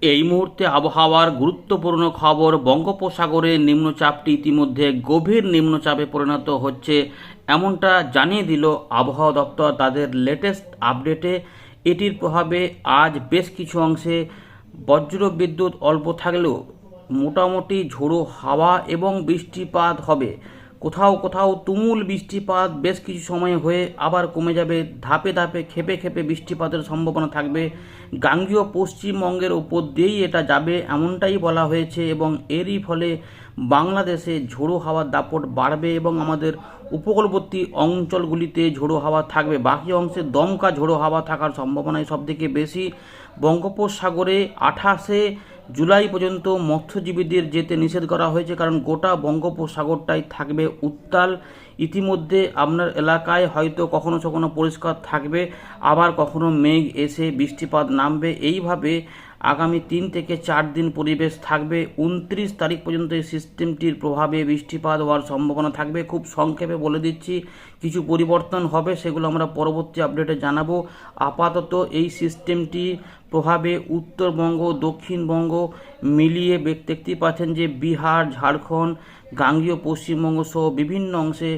এই মুহূর্তে আবহাওয়ার গুরুত্বপূর্ণ খবর বঙ্গোপসাগরে নিম্নচাপটি ইতিমধ্যে গভীর নিম্নচাপে পরিণত হচ্ছে। এমনটা জানিয়ে দিল আবহাওয়া দপ্তর। তাদের লেটেস্ট আপডেটে এটির প্রভাবে আজ বেশ কিছু অংশে বজ্র বিদ্যুৎ অল্প থাকলেও মোটামুটি ঝোড়ো হাওয়া এবং বৃষ্টিপাত হবে। কোথাও কোথাও তুমুল বৃষ্টিপাত, বেশ কিছু সময় হয়ে আবার কমে যাবে। ধাপে ধাপে, খেপে খেপে বৃষ্টিপাতের সম্ভাবনা থাকবে। গাঙ্গীয় পশ্চিমবঙ্গের ওপর দিয়েই এটা যাবে এমনটাই বলা হয়েছে এবং এরই ফলে বাংলাদেশে ঝোড়ো হাওয়ার দাপট বাড়বে এবং আমাদের উপকূলবর্তী অঞ্চলগুলিতে ঝোড়ো হাওয়া থাকবে। বাকি অংশে দমকা ঝোড়ো হাওয়া থাকার সম্ভাবনাই সবথেকে বেশি। বঙ্গোপসাগরে আঠাশে জুলাই পর্যন্ত মৎস্যজীবীদের যেতে নিষেধ করা হয়েছে কারণ গোটা বঙ্গোপসাগরটাই থাকবে উত্তাল। ইতিমধ্যে আপনার এলাকায় হয়তো কখনো কখনো পরিষ্কার থাকবে, আবার কখনো মেঘ এসে বৃষ্টিপাত নামবে। এইভাবে আগামী তিন থেকে চার দিন পরিবেশ থাকবে। উনত্রিশ তারিখ পর্যন্ত এই সিস্টেমটির প্রভাবে বৃষ্টিপাত হওয়ার সম্ভাবনা থাকবে। খুব সংক্ষেপে বলে দিচ্ছি, কিছু পরিবর্তন হবে, সেগুলো আমরা পরবর্তী আপডেটে জানাব। আপাতত এই সিস্টেমটি প্রভাবে উত্তরবঙ্গ, দক্ষিণবঙ্গ মিলিয়ে দেখতেই পাচ্ছেন যে বিহার, ঝাড়খণ্ড, গাঙ্গীয়, পশ্চিমবঙ্গ সহ বিভিন্ন অংশে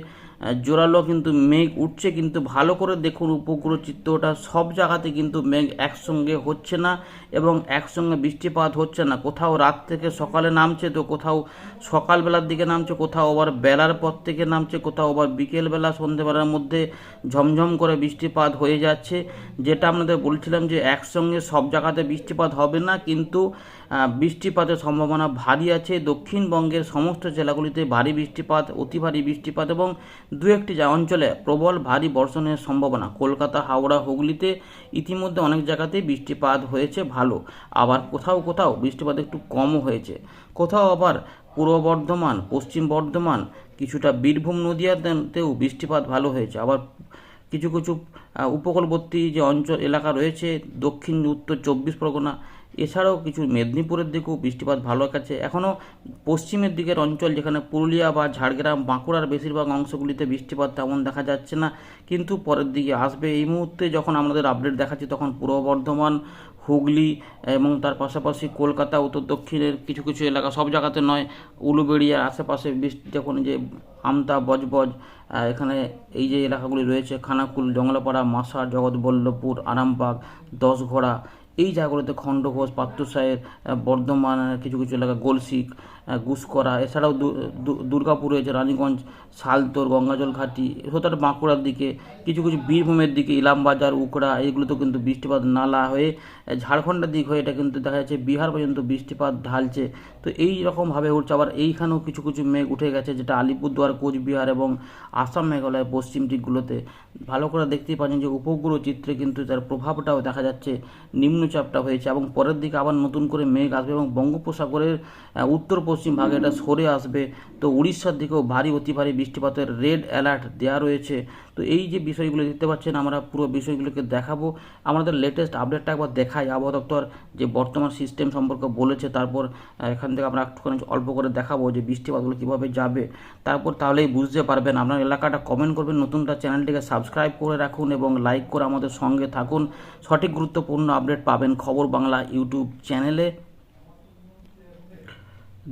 জোরালো কিন্তু মেঘ উঠছে, কিন্তু ভালো করে দেখুন উপগ্রহ চিত্রটা। সব জায়গাতে কিন্তু মেঘ একসঙ্গে হচ্ছে না এবং একসঙ্গে বৃষ্টিপাত হচ্ছে না। কোথাও রাত থেকে সকালে নামছে তো কোথাও সকালবেলার দিকে নামছে, কোথাও আবার বেলার পর থেকে নামছে, কোথাও আবার বিকেলবেলা সন্ধেবেলার মধ্যে ঝমঝম করে বৃষ্টিপাত হয়ে যাচ্ছে। যেটা আপনাদের বলছিলাম যে একসঙ্গে সব জায়গাতে বৃষ্টিপাত হবে না, কিন্তু বৃষ্টিপাতের সম্ভাবনা ভারী আছে। দক্ষিণবঙ্গের সমস্ত জেলাগুলিতে ভারী বৃষ্টিপাত, অতি ভারী বৃষ্টিপাত এবং দু একটি অঞ্চলে প্রবল ভারী বর্ষণের সম্ভাবনা। কলকাতা, হাওড়া, হুগলিতে ইতিমধ্যে অনেক জায়গাতেই বৃষ্টিপাত হয়েছে ভালো। আবার কোথাও কোথাও বৃষ্টিপাত একটু কমও হয়েছে। কোথাও আবার পূর্ব বর্ধমান, পশ্চিম বর্ধমান, কিছুটা বীরভূম নদীয়াতেও বৃষ্টিপাত ভালো হয়েছে। আবার কিছু কিছু উপকূলবর্তী যে অঞ্চল, এলাকা রয়েছে, দক্ষিণ, উত্তর চব্বিশ পরগনা এছাড়াও কিছু মেদিনীপুরের দিকেও বৃষ্টিপাত ভালো আছে এখনও পশ্চিমের দিকের অঞ্চল যেখানে পুরুলিয়া বা ঝাড়গ্রাম, বাঁকুড়ার বেশিরভাগ অংশগুলিতে বৃষ্টিপাত তেমন দেখা যাচ্ছে না, কিন্তু পরের দিকে আসবে। এই মুহূর্তে যখন আমাদের আপডেট দেখাচ্ছি তখন পূর্ব বর্ধমান, হুগলি এবং তার পাশাপাশি কলকাতা, উত্তর দক্ষিণের কিছু কিছু এলাকা সব জায়গাতে নয় উলুবেড়িয়ার আশেপাশে বৃষ্টি যখন যে আমতা, বজবজ এখানে এই যে এলাকাগুলি রয়েছে, খানাকুল, জঙ্গলাপাড়া, মাসার, জগৎবল্লভপুর, আরামবাগ, দশঘোড়া এই জায়গাগুলোতে খণ্ডঘোষ পাত্রসাহের বর্ধমান কিছু কিছু এলাকা গোলসিক আহ, গুসকরা এছাড়াও দুর্গাপুর রয়েছে রানীগঞ্জ শালতোর গঙ্গাজল ঘাটি হোতার বাঁকুড়ার দিকে কিছু কিছু বীরভূমের দিকে ইলামবাজার উকড়া এইগুলোতেও কিন্তু বৃষ্টিপাত নালা হয়ে ঝাড়খণ্ডের দিক হয়ে এটা কিন্তু দেখা যাচ্ছে বিহার পর্যন্ত বৃষ্টিপাত ঢালছে। তো এই রকমভাবে উঠছে আবার এইখানেও কিছু কিছু মেঘ উঠে গেছে যেটা আলিপুরদুয়ার কোচবিহার এবং আসাম মেঘালয় পশ্চিম দিকগুলোতে। ভালো করে দেখতেই পাচ্ছেন যে উপগ্রহ চিত্রে কিন্তু তার প্রভাবটাও দেখা যাচ্ছে। নিম্নচাপটা হয়েছে এবং পরের দিকে আবার নতুন করে মেঘ আসবে এবং বঙ্গোপসাগরের উত্তর পশ্চিম ভাগে এটা সরে আসবে। তো উড়িষ্যার দিকেও ভারী, অতি ভারী বৃষ্টিপাতের রেড অ্যালার্ট দেওয়া রয়েছে। তো এই যে বিষয়গুলো দেখতে পাচ্ছেন, আমরা পুরো বিষয়গুলোকে দেখাবো। আমাদের লেটেস্ট আপডেটটা একবার দেখাই। আবহাওয়া দপ্তর যে বর্তমান সিস্টেম সম্পর্কে বলেছে, তারপর এখান থেকে আমরা একটুখানি অল্প করে দেখাবো যে বৃষ্টিপাতগুলো কীভাবে যাবে। তারপর তাহলেই বুঝতে পারবেন। আপনার এলাকাটা কমেন্ট করবেন। নতুনটা চ্যানেলটিকে সাবস্ক্রাইব করে রাখুন এবং লাইক করে আমাদের সঙ্গে থাকুন। সঠিক গুরুত্বপূর্ণ আপডেট পাবেন খবর বাংলা ইউটিউব চ্যানেলে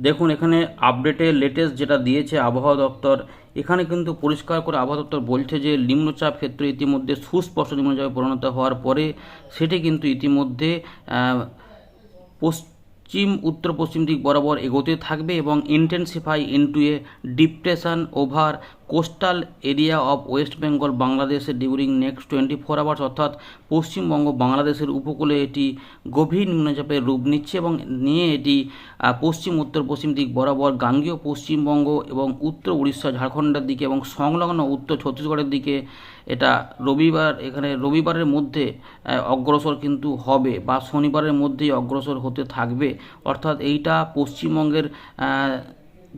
দেখুন, এখানে আপডেটে লেটেস্ট যেটা দিয়েছে আবহাওয়া দপ্তর এখানে কিন্তু পরিষ্কার করে আবহাওয়া দপ্তর বলছে যে নিম্নচাপ ক্ষেত্র ইতিমধ্যে সুস্পষ্ট নিম্নচাপে পরিণত হওয়ার পরে সেটি কিন্তু ইতিমধ্যে পশ্চিম, উত্তর, পশ্চিম দিক বরাবর এগোতে থাকবে এবং intensify into a depression, over coastal area of West Bengal বাংলাদেশে during next twenty four hours, অর্থাৎ পশ্চিমবঙ্গ বাংলাদেশের উপকূলে এটি গভীর নিম্নচাপের রূপ নিচ্ছে এবং নিয়ে এটি পশ্চিম, উত্তর, পশ্চিম দিক বরাবর গাঙ্গীয় পশ্চিমবঙ্গ এবং উত্তর উড়িষ্যা, ঝাড়খণ্ডের দিকে এবং সংলগ্ন উত্তর ছত্তিশগড়ের দিকে এটা রবিবার, এখানে রবিবারের মধ্যে অগ্রসর কিন্তু হবে বা শনিবারের মধ্যেই অগ্রসর হতে থাকবে। অর্থাৎ এইটা পশ্চিমবঙ্গের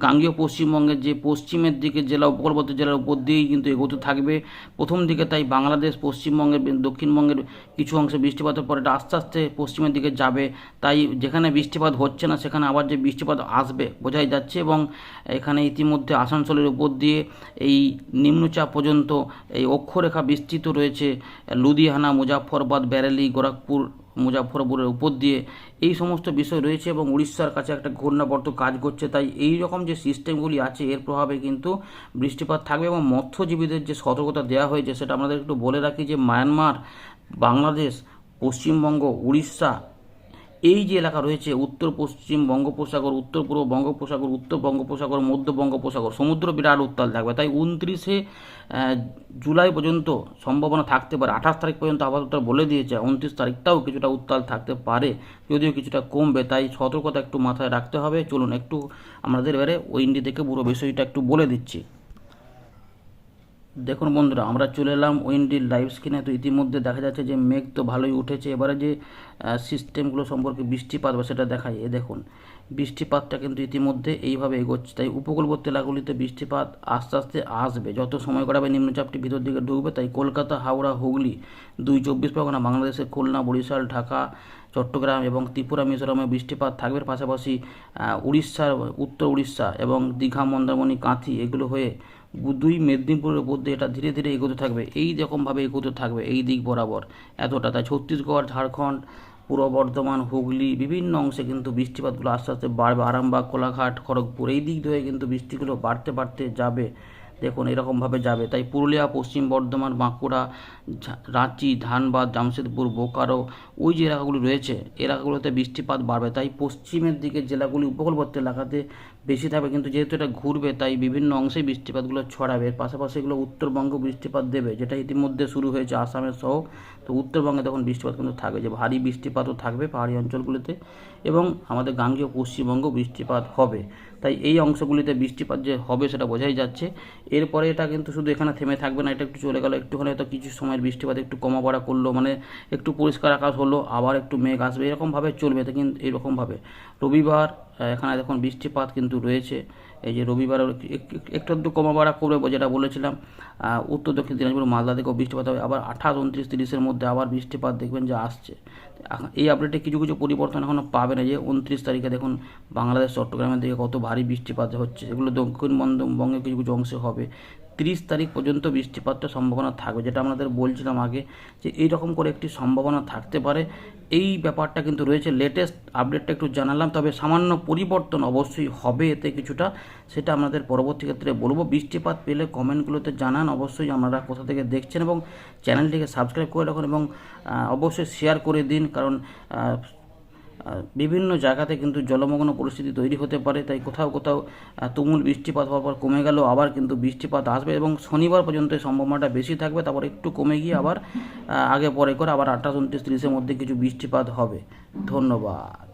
গাঙ্গীয় পশ্চিমবঙ্গের যে পশ্চিমের দিকে জেলা উপকূলবর্তী জেলার উপর দিয়েই কিন্তু এগোতে থাকবে। প্রথম দিকে তাই বাংলাদেশ পশ্চিমবঙ্গের দক্ষিণবঙ্গের কিছু অংশে বৃষ্টিপাতের পরে এটা আস্তে আস্তে পশ্চিমের দিকে যাবে। তাই যেখানে বৃষ্টিপাত হচ্ছে না, সেখানে আবার যে বৃষ্টিপাত আসবে বোঝাই যাচ্ছে এবং এখানে ইতিমধ্যে আসানসোলের উপর দিয়ে এই নিম্নচাপ পর্যন্ত এই অক্ষরেখা বিস্তৃত রয়েছে। লুধিয়ানা মুজাফরবাদ ব্যারেলি, গোরখপুর মুজাফরপুরের উপর দিয়ে। এই সমস্ত বিষয় রয়েছে এবং উড়িষ্যার কাছে একটা ঘূর্ণাবর্ত কাজ করছে তাই এই রকম যে সিস্টেমগুলি আছে, এর প্রভাবে কিন্তু বৃষ্টিপাত থাকবে এবং মৎস্যজীবীদের যে সতর্কতা দেওয়া হয়েছে, সেটা আমাদের একটু বলে রাখি যে মায়ানমার বাংলাদেশ পশ্চিমবঙ্গ, উড়িষ্যা এই যে এলাকা রয়েছে, উত্তর, পশ্চিম বঙ্গোপসাগর, উত্তর, পূর্ব বঙ্গোপসাগর, উত্তর বঙ্গোপসাগর, মধ্য বঙ্গোপসাগর, সমুদ্র বিরাট উত্তাল থাকবে। তাই উনত্রিশে জুলাই পর্যন্ত সম্ভাবনা থাকতে পারে। আঠাশ তারিখ পর্যন্ত আপাতত বলে দিয়েছে, উনত্রিশ তারিখটাও কিছুটা উত্তাল থাকতে পারে, যদিও কিছুটা কমবে। তাই সতর্কতা একটু মাথায় রাখতে হবে। চলুন একটু আমাদের এবারে ওইন্ডি থেকে পুরো বিষয়টা একটু বলে দিচ্ছি। দেখুন বন্ধুরা, আমরা চলে এলাম উইন্ডির লাইভ স্ক্রিনে তো ইতিমধ্যে দেখা যাচ্ছে যে মেঘ তো ভালোই উঠেছে। এবারে যে সিস্টেমগুলো সম্পর্কে বৃষ্টিপাত বা সেটা দেখায় এ দেখুন, বৃষ্টিপাতটা কিন্তু ইতিমধ্যে এইভাবে এগোচ্ছে। তাই উপকূলবর্তী এলাকাগুলিতে বৃষ্টিপাত আস্তে আস্তে আসবে। যত সময় কাটাবে নিম্নচাপটি ভিতর দিকে ঢুকবে। তাই কলকাতা, হাওড়া, হুগলি, দুই চব্বিশ পরগনা, বাংলাদেশের খুলনা, বরিশাল, ঢাকা চট্টগ্রাম এবং ত্রিপুরা মিজোরামে বৃষ্টিপাত থাকবে। পাশাপাশি উড়িষ্যার উত্তর উড়িষ্যা এবং দীঘা, মন্দারমণি, কাঁথি এগুলো হয়ে দুই মেদিনীপুরের মধ্যে এটা ধীরে ধীরে এগোতে থাকবে। এই রকমভাবে এগোতে থাকবে এই দিক বরাবর এতটা। তাই ছত্তিশগড়, ঝাড়খণ্ড, পূর্ব বর্ধমান, হুগলি বিভিন্ন অংশে কিন্তু বৃষ্টিপাতগুলো আস্তে আস্তে বাড়বে। আরামবাগ, কোলাঘাট, খড়গপুর এই দিক ধরে কিন্তু বৃষ্টিগুলো বাড়তে বাড়তে যাবে। দেখুন, এরকমভাবে যাবে। তাই পুরুলিয়া, পশ্চিম বর্ধমান, বাঁকুড়া রাঁচি, ধানবাদ, জামশেদপুর, বোকারো, ওই যে এলাকাগুলি রয়েছে, এলাকাগুলোতে বৃষ্টিপাত বাড়বে। তাই পশ্চিমের দিকে জেলাগুলি উপকূলবর্তী এলাকাতে বেশি থাকবে। কিন্তু যেহেতু এটা ঘুরবে, তাই বিভিন্ন অংশে বৃষ্টিপাতগুলো ছড়াবে। এর পাশাপাশি এগুলো উত্তরবঙ্গ বৃষ্টিপাত দেবে, যেটা ইতিমধ্যে শুরু হয়েছে আসামের সহ তো উত্তরবঙ্গে তখন বৃষ্টিপাত কিন্তু থাকবে, যে ভারী বৃষ্টিপাতও থাকবে পাহাড়ি অঞ্চলগুলিতে এবং আমাদের গাঙ্গীয় পশ্চিমবঙ্গ বৃষ্টিপাত হবে। তাই এই অংশগুলিতে বৃষ্টিপাত যে হবে সেটা বোঝাই যাচ্ছে। এরপরে এটা কিন্তু শুধু এখানে থেমে থাকবে না, এটা একটু চলে গেল। একটুখানি হয়তো কিছু সময়ের বৃষ্টিপাত একটু কমা করল মানে একটু পরিষ্কার আকাশ হলো, আবার একটু মেঘ আসবে, এরকমভাবে চলবে, কিন্তু এরকমভাবে। রবিবার এখানে দেখুন বৃষ্টিপাত কিন্তু রয়েছে। এই যে রবিবার একটু একটু কমা বাড়া করবে যেটা বলেছিলাম। উত্তর দক্ষিণ দিনাজপুর, মালদা থেকেও বৃষ্টিপাত হবে। আবার আঠাশ, উনত্রিশ, তিরিশের মধ্যে আবার বৃষ্টিপাত দেখবেন যে আসছে। এই আপডেটে কিছু কিছু পরিবর্তন এখনও পাবে না যে উনত্রিশ তারিখে দেখুন বাংলাদেশ, চট্টগ্রামের দিকে কত ভারী বৃষ্টিপাত হচ্ছে। এগুলো দক্ষিণ বঙ্গে কিছু কিছু অংশে হবে। তিরিশ তারিখ পর্যন্ত বৃষ্টিপাতটা সম্ভাবনা থাকবে, যেটা আমাদের বলছিলাম আগে, যে এই রকম করে একটি সম্ভাবনা থাকতে পারে। এই ব্যাপারটা কিন্তু রয়েছে। লেটেস্ট আপডেটটা একটু জানালাম, তবে সামান্য পরিবর্তন অবশ্যই হবে এতে কিছুটা, সেটা আমাদের পরবর্তী ক্ষেত্রে বলব। বৃষ্টিপাত পেলে কমেন্টগুলোতে জানান, অবশ্যই আপনারা কোথা থেকে দেখছেন এবং চ্যানেলটিকে সাবস্ক্রাইব করে রাখুন এবং অবশ্যই শেয়ার করে দিন, কারণ বিভিন্ন জায়গাতে কিন্তু জলমগ্ন পরিস্থিতি তৈরি হতে পারে, তাই কোথাও কোথাও তুমুল বৃষ্টিপাত হওয়ার পর কমে গেল আবার কিন্তু বৃষ্টিপাত আসবে এবং শনিবার পর্যন্ত সম্ভাবনাটা বেশি থাকবে, তারপর একটু কমে গিয়ে আবার আগে পরে করে আবার আটটা উনত্রিশ, তিরিশের মধ্যে কিছু বৃষ্টিপাত হবে। ধন্যবাদ।